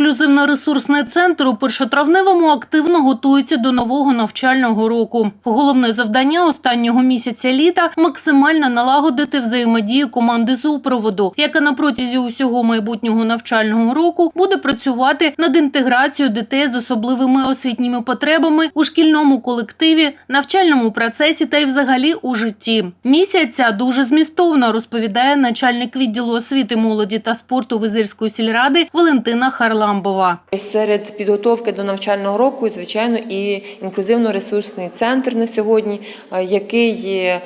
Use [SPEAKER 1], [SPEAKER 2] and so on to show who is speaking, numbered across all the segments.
[SPEAKER 1] інклюзивно-ресурсний центр у першотравневому активно готується до нового навчального року. Головне завдання останнього місяця літа максимально налагодити взаємодію команди супроводу, яка на протязі усього майбутнього навчального року буде працювати над інтеграцією дітей з особливими освітніми потребами у шкільному колективі, навчальному процесі та й взагалі у житті. Місяця дуже змістовно розповідає начальник відділу освіти, молоді та спорту Визирської сільради Валентина Харламбова.
[SPEAKER 2] Серед підготовки до навчального року, звичайно, і інклюзивно-ресурсний центр на сьогодні, е, який е,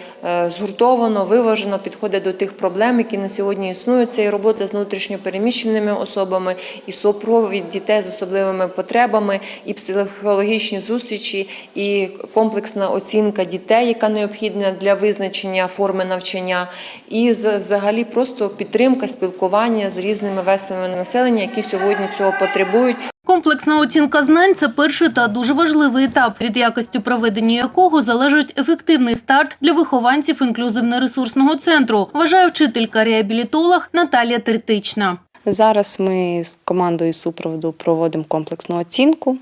[SPEAKER 2] згуртовано, виважено підходить до тих проблем, які на сьогодні існують. Це і робота з внутрішньопереміщеними особами, і супровід дітей з особливими потребами, і психологічні зустрічі, і комплексна оцінка дітей, яка необхідна для визначення форми навчання, і взагалі просто підтримка спілкування з різними верствами населення, які сьогодні цього потребують.
[SPEAKER 1] Комплексна оцінка знань це перший та дуже важливий етап, від якості проведення якого залежить ефективний старт для вихованців інклюзивно-ресурсного центру, вважає вчителька-реабілітолог Наталія Третична.
[SPEAKER 3] Зараз ми з командою супроводу проводимо комплексну оцінку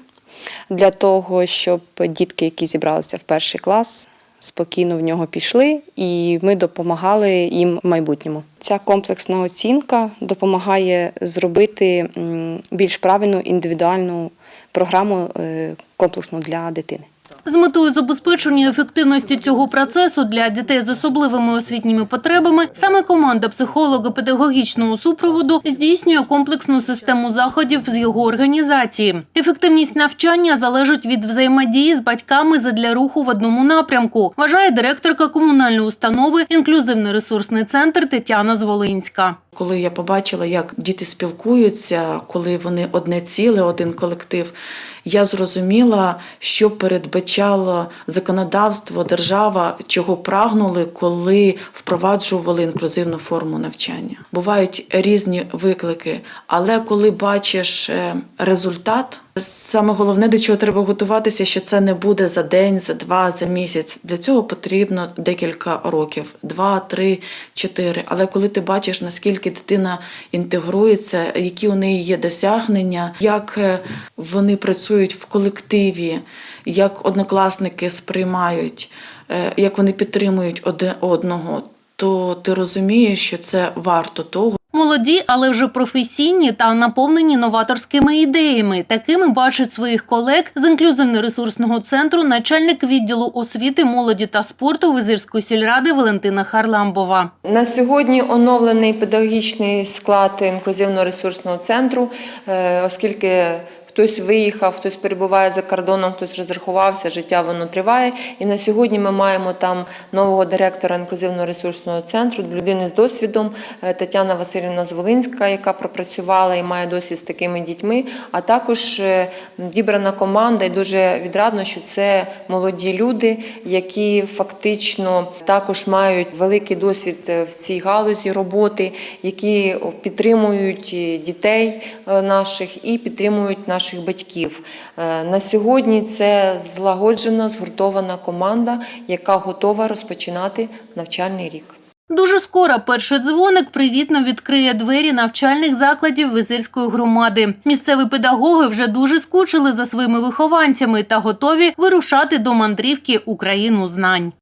[SPEAKER 3] для того, щоб дітки, які зібралися в перший клас, спокійно в нього пішли, і ми допомагали їм в майбутньому. Ця комплексна оцінка допомагає зробити більш правильну індивідуальну програму е, комплексну для дитини.
[SPEAKER 1] З метою забезпечення ефективності цього процесу для дітей з особливими освітніми потребами саме команда психолого-педагогічного супроводу здійснює комплексну систему заходів з його організації. Ефективність навчання залежить від взаємодії з батьками задля руху в одному напрямку, вважає директорка комунальної установи інклюзивний ресурсний центр Тетяна Зволинська.
[SPEAKER 4] Коли я побачила, як діти спілкуються, коли вони одне ціле, один колектив, я зрозуміла, що передбачало законодавство, держава, чого прагнули, коли впроваджували інклюзивну форму навчання. Бувають різні виклики, але коли бачиш е, результат, саме головне, до чого треба готуватися, що це не буде за день, за два, за місяць. Для цього потрібно декілька років: два, три, чотири. Але коли ти бачиш, наскільки дитина інтегрується, які у неї є досягнення, як е, вони працюють в колективі, як однокласники сприймають, е, як вони підтримують один одного, то ти розумієш, що це варто того.
[SPEAKER 1] Молоді, але вже професійні та наповнені новаторськими ідеями. Такими бачить своїх колег з інклюзивно-ресурсного центру начальник відділу освіти, молоді та спорту Визирської сільради Валентина Харламбова.
[SPEAKER 2] На сьогодні оновлений педагогічний склад інклюзивно-ресурсного центру, е, оскільки хтось виїхав, хтось перебуває за кордоном, хтось розрахувався, життя воно триває. І на сьогодні ми маємо там нового директора інклюзивно-ресурсного центру, людини з досвідом е, Тетяна Васильівна Зволинська, яка пропрацювала і має досвід з такими дітьми. А також е, дібрана команда, і дуже відрадно, що це молоді люди, які фактично також мають великий досвід е, в цій галузі роботи, які підтримують дітей наших і підтримують наших батьків. Е, На сьогодні це злагоджена, згуртована команда, яка готова розпочинати навчальний рік.
[SPEAKER 1] Дуже скоро перший дзвоник привітно відкриє двері навчальних закладів Визирської громади. Місцеві педагоги вже дуже скучили за своїми вихованцями та готові вирушати до мандрівки Україну знань.